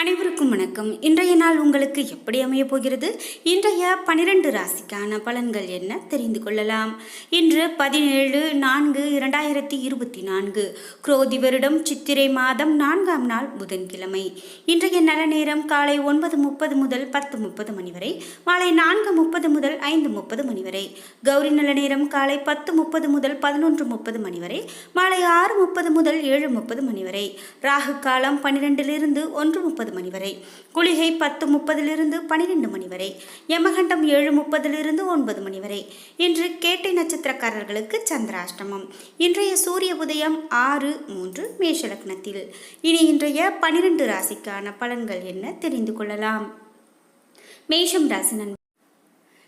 அனைவருக்கும் வணக்கம். இன்றைய நாள் உங்களுக்கு எப்படி அமைய போகிறது? இன்றைய பனிரெண்டு ராசிக்கான பலன்கள் என்ன? தெரிந்து கொள்ளலாம். இன்று பதினேழு நான்கு இரண்டாயிரத்தி இருபத்தி நான்கு. குரோதி வருடம் சித்திரை மாதம் நான்காம் நாள் புதன்கிழமை. இன்றைய நல்ல நேரம் காலை ஒன்பது முப்பது முதல் பத்து முப்பது மணி வரை மாலை நான்கு முப்பது முதல் ஐந்து முப்பது மணி வரை. கௌரி நல்ல நேரம் காலை பத்து முப்பது முதல் பதினொன்று முப்பது மணி வரை மாலை ஆறு முப்பது முதல் ஏழு முப்பது மணி வரை. ராகு காலம் பன்னிரெண்டிலிருந்து ஒன்று முப்பது ஒன்பது மணி வரை. குளிகை பத்து முப்பதிலிருந்து பனிரெண்டு மணி வரை. யமகண்டம் ஏழு முப்பதிலிருந்து ஒன்பது மணி வரை. இன்று கேட்டை நட்சத்திரக்காரர்களுக்கு சந்திராஷ்டமம். இன்றைய சூரிய உதயம் ஆறு மூன்று மேஷ லக்னத்தில் இனி இன்றைய பனிரெண்டு ராசிக்கான பலன்கள் என்ன தெரிந்து கொள்ளலாம். மேஷம் ராசி நண்பர்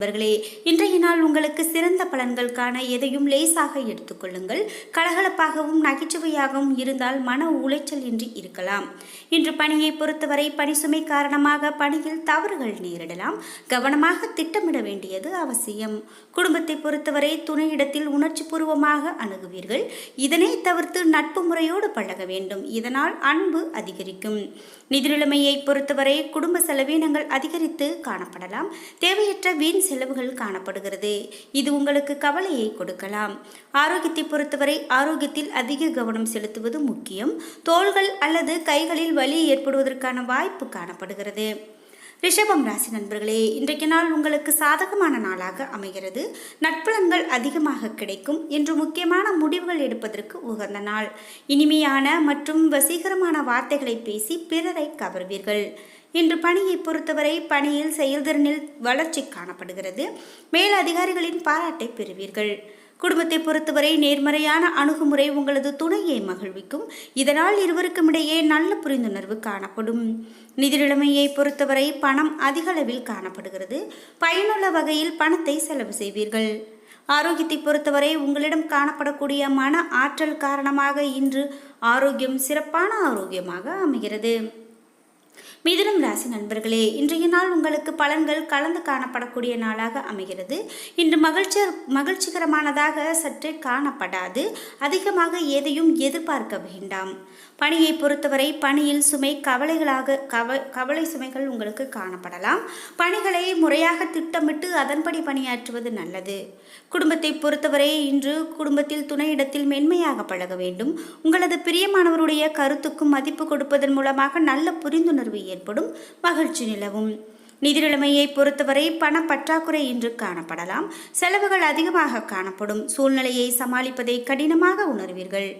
நண்பர்களே இன்றைய நாள் உங்களுக்கு சிறந்த பலன்கள் காண எதையும் லேசாக எடுத்துக்கொள்ளுங்கள். கலகலப்பாகவும் நகைச்சுவையாகவும் இருந்தால் மன உளைச்சல் இன்றி இருக்கலாம். இன்று பணியை பொறுத்தவரை பணி சுமை காரணமாக பணியில் தவறுகள் நேரிடலாம். கவனமாக திட்டமிட வேண்டியது அவசியம். குடும்பத்தை பொறுத்தவரை துணையிடத்தில் உணர்ச்சி பூர்வமாக அணுகுவீர்கள். இதனை தவிர்த்து நட்பு முறையோடு பழக வேண்டும். இதனால் அன்பு அதிகரிக்கும். நிதி நிலைமையை பொறுத்தவரை குடும்ப செலவினங்கள் அதிகரித்து காணப்படலாம். தேவையற்ற வீண் செலவுகள் காணப்படுகிறது. இது உங்களுக்கு கவலையை கொடுக்கலாம். ஆரோக்கியத்தை பொறுத்தவரை ஆரோக்கியத்தில் அதிக கவனம் செலுத்துவது முக்கியம். தோள்கள் அல்லது கைகளில் வலி ஏற்படுவதற்கான வாய்ப்பு காணப்படுகிறது. ரிஷபம் ராசி நண்பர்களே இன்றைக்கு நாள் உங்களுக்கு சாதகமான நாளாக அமைகிறது. நட்புலன்கள் அதிகமாக கிடைக்கும் என்று முக்கியமான முடிவுகள் எடுப்பதற்கு உகந்த நாள். இனிமையான மற்றும் வசீகரமான வார்த்தைகளை பேசி பிறரை கவர்வீர்கள். இன்று பணியை பொறுத்தவரை பணியில் செயல்திறனில் வளர்ச்சி காணப்படுகிறது. மேல் அதிகாரிகளின் பாராட்டை பெறுவீர்கள். குடும்பத்தை பொறுத்தவரை நேர்மறையான அணுகுமுறை உங்களது துணையை மகிழ்விக்கும். இதனால் இருவருக்கும் இடையே நல்ல புரிந்துணர்வு காணப்படும். நிதி நிலைமையை பொறுத்தவரை பணம் அதிகளவில் காணப்படுகிறது. பயனுள்ள வகையில் பணத்தை செலவு செய்வீர்கள். ஆரோக்கியத்தை பொறுத்தவரை உங்களிடம் காணப்படக்கூடிய மன ஆற்றல் காரணமாக இன்று ஆரோக்கியம் சிறப்பான ஆரோக்கியமாக அமைகிறது. மிதுனம் ராசி நண்பர்களே இன்றைய நாள் உங்களுக்கு பலன்கள் கலந்து காணப்படக்கூடிய நாளாக அமைகிறது. இன்று மகிழ்ச்சி மகிழ்ச்சிகரமானதாக சற்று காணப்படாது. அதிகமாக எதையும் எதிர்பார்க்க வேண்டாம். பணியை பொறுத்தவரை பணியில் சுமை கவலைகளாக கவ கவலை சுமைகள் உங்களுக்கு காணப்படலாம். பணிகளை முறையாக திட்டமிட்டு அதன்படி பணியாற்றுவது நல்லது. குடும்பத்தை பொறுத்தவரை இன்று குடும்பத்தில் துணையிடத்தில் மென்மையாக பழக வேண்டும். உங்களது பிரியமானவருடைய கருத்துக்கும் மதிப்பு கொடுப்பதன் மூலமாக நல்ல புரிந்துணர்வு ஏற்படும் மகிழ்ச்சி நிலவும். நிதி நிலைமையை பொறுத்தவரை பண பற்றாக்குறை இன்று காணப்படலாம். செலவுகள் அதிகமாக காணப்படும். சூழ்நிலையை சமாளிப்பதை கடினமாக உணர்வீர்கள்.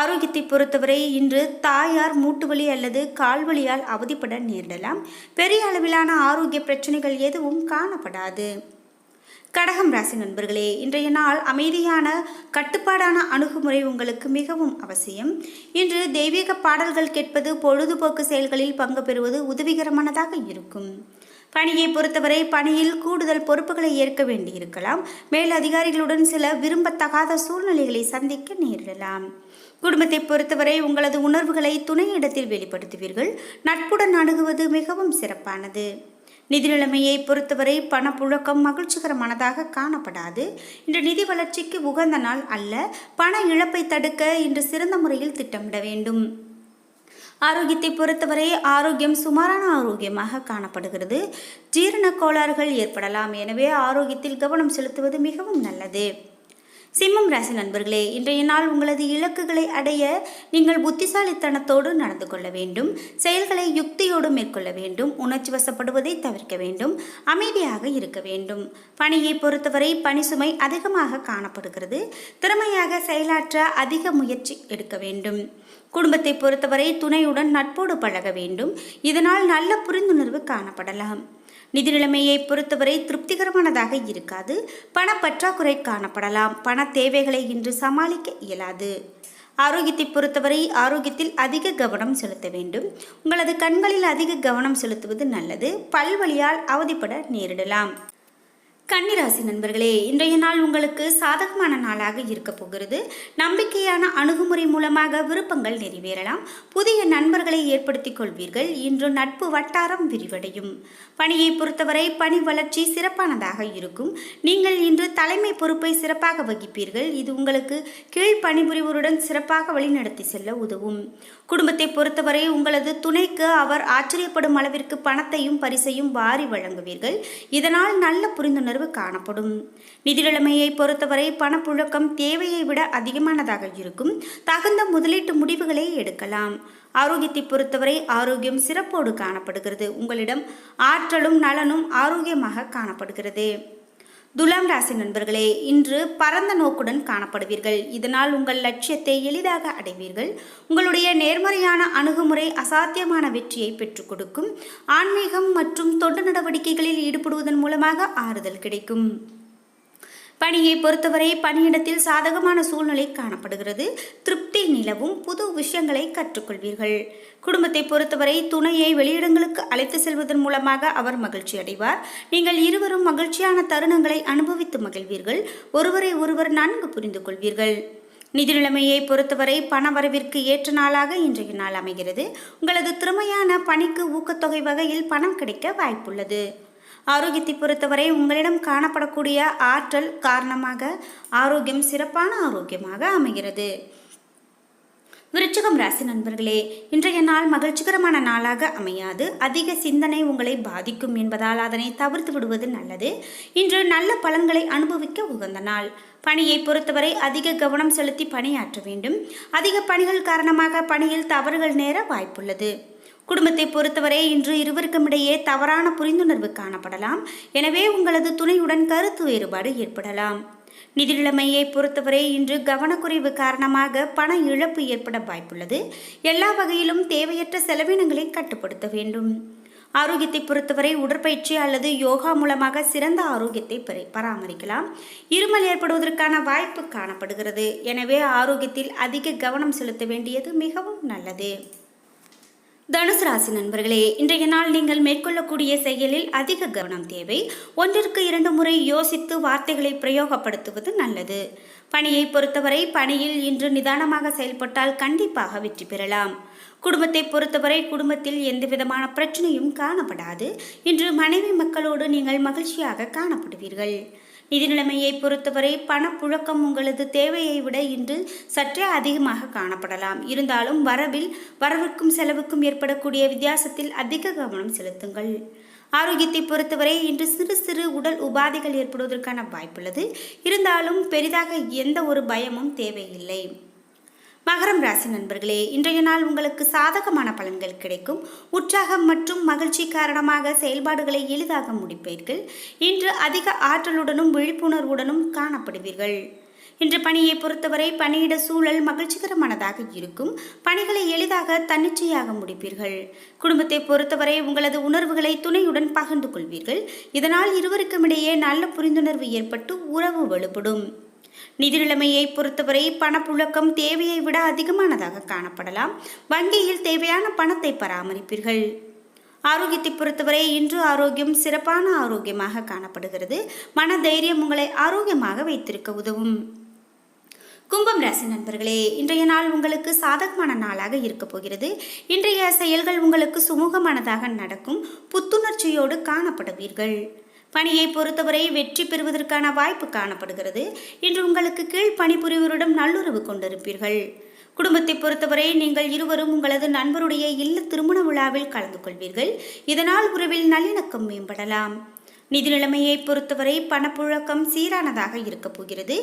ஆரோக்கியத்தை பொறுத்தவரை இன்று தாயார் மூட்டுவலி அல்லது கால்வலியால் அவதிப்பட நேரிடலாம். பெரிய அளவிலான ஆரோக்கிய பிரச்சனைகள் எதுவும் காணப்படாது. கடகம் ராசி நண்பர்களே இன்றைய நாள் அமைதியான கட்டுப்பாடான அணுகுமுறை உங்களுக்கு மிகவும் அவசியம். இன்று தெய்வீக பாடல்கள் கேட்பது பொழுதுபோக்கு செயல்களில் பங்கு பெறுவது உதவிகரமானதாக இருக்கும். பணியை பொறுத்தவரை பணியில் கூடுதல் பொறுப்புகளை ஏற்க வேண்டியிருக்கலாம். மேல் அதிகாரிகளுடன் சில விரும்பத்தகாத சூழ்நிலைகளை சந்திக்க நேரிடலாம். குடும்பத்தை பொறுத்தவரை உங்களது உணர்வுகளை துணையிடத்தில் வெளிப்படுத்துவீர்கள். நட்புடன் அணுகுவது மிகவும் சிறப்பானது. நிதி நிலைமையை பொறுத்தவரை பணப்புழக்கம் மகிழ்ச்சிகரமானதாக காணப்படாது. இன்று நிதி வளர்ச்சிக்கு உகந்த நாள் அல்ல. பண இழப்பை தடுக்க இன்று சிறந்த முறையில் திட்டமிட வேண்டும். ஆரோக்கியத்தை பொறுத்தவரை ஆரோக்கியம் சுமாரான ஆரோக்கியமாக காணப்படுகிறது. ஜீரண கோளாறுகள் ஏற்படலாம். எனவே ஆரோக்கியத்தில் கவனம் செலுத்துவது மிகவும் நல்லது. சிம்மம் ராசி நண்பர்களே இன்றைய நாள் உங்களது இலக்குகளை அடைய நீங்கள் புத்திசாலித்தனத்தோடு நடந்து கொள்ள வேண்டும். செயல்களை யுக்தியோடு மேற்கொள்ள வேண்டும். உணர்ச்சி வசப்படுவதை தவிர்க்க வேண்டும். அமைதியாக இருக்க வேண்டும். பணியை பொறுத்தவரை பணி சுமை அதிகமாக காணப்படுகிறது. திறமையாக செயலாற்ற அதிக முயற்சி எடுக்க வேண்டும். குடும்பத்தை பொறுத்தவரை துணையுடன் நட்போடு பழக வேண்டும். இதனால் நல்ல புரிந்துணர்வு காணப்படலாம். நிதி நிலைமையை பொறுத்தவரை திருப்திகரமானதாக இருக்காது. பணப்பற்றாக்குறை காணப்படலாம். பண தேவைகளை இன்று சமாளிக்க இயலாது. ஆரோக்கியத்தை பொறுத்தவரை ஆரோக்கியத்தில் அதிக கவனம் செலுத்த வேண்டும். உங்களது கண்களில் அதிக கவனம் செலுத்துவது நல்லது. பல்வழியால் அவதிப்பட நேரிடலாம். கன்னிராசி நண்பர்களே இன்றைய நாள் உங்களுக்கு சாதகமான நாளாக இருக்க போகிறது. நம்பிக்கையான அணுகுமுறை மூலமாக விருப்பங்கள் நிறைவேறலாம். புதிய நண்பர்களை ஏற்படுத்திக் கொள்வீர்கள். இன்று நட்பு வட்டாரம் விரிவடையும். பணியை பொறுத்தவரை பணி வளர்ச்சி சிறப்பானதாக இருக்கும். நீங்கள் இன்று தலைமை பொறுப்பை சிறப்பாக வகிப்பீர்கள். இது உங்களுக்கு கீழ் பணிபுரிவோருடன் சிறப்பாக வழிநடத்தி செல்ல உதவும். குடும்பத்தை பொறுத்தவரை உங்களது துணைக்கு அவர் ஆச்சரியப்படும் அளவிற்கு பணத்தையும் பரிசையும் வாரி வழங்குவீர்கள். இதனால் நல்ல புரிந்துணர்வு காணப்படும். நிதிநிலைமையை பொறுத்தவரை பணப்புழக்கம் தேவையை விட அதிகமானதாக இருக்கும். தகுந்த முதலீட்டு முடிவுகளை எடுக்கலாம். ஆரோக்கியத்தை பொறுத்தவரை ஆரோக்கியம் சிறப்போடு காணப்படுகிறது. உங்களிடம் ஆற்றலும் நலனும் ஆரோக்கியமாக காணப்படுகிறது. துலாம் ராசி நண்பர்களே இன்று பரந்த நோக்குடன் காணப்படுவீர்கள். இதனால் உங்கள் லட்சியத்தை எளிதாக அடைவீர்கள். உங்களுடைய நேர்மறையான அணுகுமுறை அசாத்தியமான வெற்றியை பெற்றுக் கொடுக்கும். ஆன்மீகம் மற்றும் தொண்டு நடவடிக்கைகளில் ஈடுபடுவதன் மூலமாக ஆறுதல் கிடைக்கும். பணியை பொறுத்தவரை பணியிடத்தில் சாதகமான சூழ்நிலை காணப்படுகிறது. திருப்தி நிலவும் புது விஷயங்களை கற்றுக்கொள்வீர்கள். குடும்பத்தை பொறுத்தவரை துணையை வெளியிடங்களுக்கு அழைத்து செல்வதன் மூலமாக அவர் மகிழ்ச்சி அடைவார். நீங்கள் இருவரும் மகிழ்ச்சியான தருணங்களை அனுபவித்து மகிழ்வீர்கள். ஒருவரை ஒருவர் நன்கு புரிந்து கொள்வீர்கள். நிதி நிலைமையை பொறுத்தவரை பண வரவிற்கு ஏற்ற நாளாக இன்றைய நாள் அமைகிறது. உங்களது திறமையான பணிக்கு ஊக்கத்தொகை வகையில் பணம் கிடைக்க வாய்ப்புள்ளது. ஆரோக்கியத்தை பொறுத்தவரை உங்களிடம் காணப்படக்கூடிய ஆற்றல் காரணமாக ஆரோக்கியம் சிறப்பான ஆரோக்கியமாக அமைகிறது. விருச்சிகம் ராசி நண்பர்களே இன்றைய நாள் மகிழ்ச்சிகரமான நாளாக அமையாது. அதிக சிந்தனை உங்களை பாதிக்கும் என்பதால் அதனை தவிர்த்து விடுவது நல்லது. இன்று நல்ல பலன்களை அனுபவிக்க உகந்த நாள். பணியை பொறுத்தவரை அதிக கவனம் செலுத்தி பணியாற்ற வேண்டும். அதிக பணிகள் காரணமாக பணியில் தவறுகள் நேர வாய்ப்புள்ளது. குடும்பத்தை பொறுத்தவரை இன்று இருவருக்கும் இடையே தவறான புரிந்துணர்வு காணப்படலாம். எனவே உங்களது துணையுடன் கருத்து வேறுபாடு ஏற்படலாம். நிதி நிலைமையை பொறுத்தவரை இன்று கவனக்குறைவு காரணமாக பண இழப்பு ஏற்பட வாய்ப்புள்ளது. எல்லா வகையிலும் தேவையற்ற செலவினங்களை கட்டுப்படுத்த வேண்டும். ஆரோக்கியத்தை பொறுத்தவரை உடற்பயிற்சி அல்லது யோகா மூலமாக சிறந்த ஆரோக்கியத்தை பராமரிக்கலாம். இருமல் ஏற்படுவதற்கான வாய்ப்பு காணப்படுகிறது. எனவே ஆரோக்கியத்தில் அதிக கவனம் செலுத்த வேண்டியது மிகவும் நல்லது. தனுசு ராசி நண்பர்களே இன்றைய நாள் நீங்கள் மேற்கொள்ளக்கூடிய செயலில் அதிக கவனம் தேவை. ஒன்றிற்கு இரண்டு முறை யோசித்து வார்த்தைகளை பிரயோகப்படுத்துவது நல்லது. பணியை பொறுத்தவரை பணியில் இன்று நிதானமாக செயல்பட்டால் கண்டிப்பாக வெற்றி பெறலாம். குடும்பத்தை பொறுத்தவரை குடும்பத்தில் எந்தவிதமான பிரச்சனையும் காணப்படாது. இன்று மனைவி மக்களோடு நீங்கள் மகிழ்ச்சியாக காணப்படுவீர்கள். நிதி நிலைமையை பொறுத்தவரை பணப்புழக்கம் உங்களது தேவையை விட இன்று சற்றே அதிகமாக காணப்படலாம். இருந்தாலும் வரவில் வரவுக்கும் செலவுக்கும் ஏற்படக்கூடிய வித்தியாசத்தில் அதிக கவனம் செலுத்துங்கள். ஆரோக்கியத்தை பொறுத்தவரை இன்று சிறு சிறு உடல் உபாதைகள் ஏற்படுவதற்கான வாய்ப்புள்ளது. இருந்தாலும் பெரிதாக எந்த ஒரு பயமும் தேவையில்லை. மகரம் ராசி நண்பர்களே இன்றைய நாள் உங்களுக்கு சாதகமான பலன்கள் கிடைக்கும். உற்சாகம் மற்றும் மகிழ்ச்சி காரணமாக செயல்பாடுகளை எளிதாக முடிப்பீர்கள். இன்று அதிக ஆற்றலுடனும் விழிப்புணர்வுடனும் காணப்படுவீர்கள். இன்று பணியை பொறுத்தவரை பணியிட சூழல் மகிழ்ச்சிகரமானதாக இருக்கும். பணிகளை எளிதாக தன்னிச்சையாக முடிப்பீர்கள். குடும்பத்தை பொறுத்தவரை உங்களது உணர்வுகளை துணையுடன் பகிர்ந்து கொள்வீர்கள். இதனால் இருவருக்கும் இடையே நல்ல புரிந்துணர்வு ஏற்பட்டு உறவு வலுப்படும் நிதி நிலைமையை பொறுத்தவரை பணப்புழக்கம் தேவையை விட அதிகமானதாக காணப்படலாம். வங்கியில் தேவையான பணத்தை பராமரிப்பீர்கள். ஆரோக்கியத்தை பொறுத்தவரை இன்று ஆரோக்கியம் சிறப்பான ஆரோக்கியமாக காணப்படுகிறது. மன தைரியம் உங்களை ஆரோக்கியமாக வைத்திருக்க உதவும். கும்பம் ராசி நண்பர்களே இன்றைய நாள் உங்களுக்கு சாதகமான நாளாக இருக்க போகிறது. இன்றைய செயல்கள் உங்களுக்கு சுமூகமானதாக நடக்கும். புத்துணர்ச்சியோடு காணப்படுவீர்கள். பணியை பொறுத்தவரை வெற்றி பெறுவதற்கான வாய்ப்பு காணப்படுகிறது. இன்று உங்களுக்கு கீழ் பணிபுரிவரிடம் நல்லுறவு கொண்டிருப்பீர்கள். குடும்பத்தை பொறுத்தவரை நீங்கள் இருவரும் உங்களது நண்பருடைய இல்ல திருமண விழாவில் கலந்து கொள்வீர்கள். இதனால் உறவில் நல்லிணக்கம் மேம்படலாம். நிதி நிலைமையை பொறுத்தவரை பணப்புழக்கம் சீரானதாக இருக்கப் போகிறது.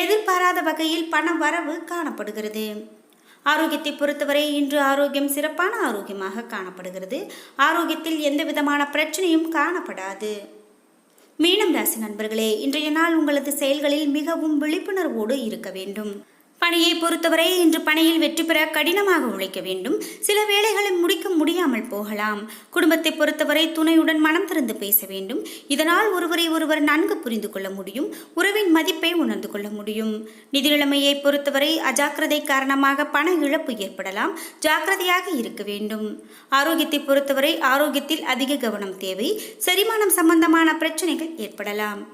எதிர்பாராத வகையில் பண வரவு காணப்படுகிறது. ஆரோக்கியத்தை பொறுத்தவரை இன்று ஆரோக்கியம் சிறப்பான ஆரோக்கியமாக காணப்படுகிறது. ஆரோக்கியத்தில் எந்த விதமான பிரச்சனையும் காணப்படாது. மீனம் ராசி நண்பர்களே இன்றைய நாள் உங்களது செயல்களில் மிகவும் விழிப்புணர்வோடு இருக்க வேண்டும். பணியை பொறுத்தவரை இன்று பணியில் வெற்றி பெற கடினமாக உழைக்க வேண்டும். சில வேலைகளை முடிக்க முடியாமல் போகலாம். குடும்பத்தை பொறுத்தவரை துணையுடன் மனம் திறந்து பேச வேண்டும். இதனால் ஒருவரை ஒருவர் நன்கு புரிந்து கொள்ள முடியும். உறவின் மதிப்பை உணர்ந்து கொள்ள முடியும். நிதி நிலைமையை பொறுத்தவரை அஜாக்கிரதை காரணமாக பண இழப்பு ஏற்படலாம். ஜாக்கிரதையாக இருக்க வேண்டும். ஆரோக்கியத்தை பொறுத்தவரை ஆரோக்கியத்தில் அதிக கவனம் தேவை. செரிமானம் சம்பந்தமான பிரச்சனைகள் ஏற்படலாம்.